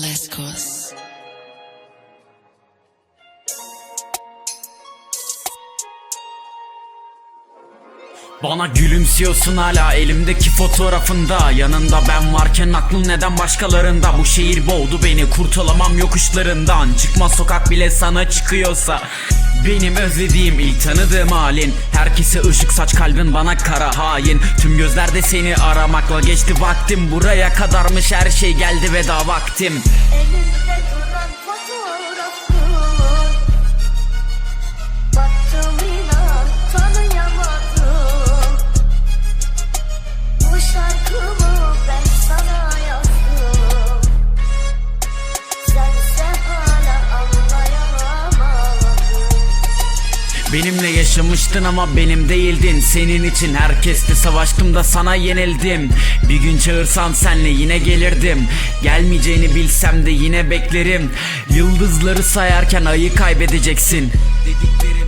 Lescos. Bana gülümsüyorsun hala elimdeki fotoğrafında. Yanında ben varken aklın neden başkalarında? Bu şehir boğdu beni kurtulamam yokuşlarından. Çıkma sokak bile sana çıkıyorsa. Benim özlediğim ilk tanıdığım halin. Herkese ışık saç kalbin bana kara hain. Tüm gözlerde seni aramakla geçti vaktim. Buraya kadarmış her şey geldi veda vaktim Benimle yaşamıştın ama benim değildin. Senin için herkesle savaştım da sana yenildim. Bir gün çağırsan senle yine gelirdim. Gelmeyeceğini bilsem de yine beklerim. Yıldızları sayarken ayı kaybedeceksin. Dediklerimi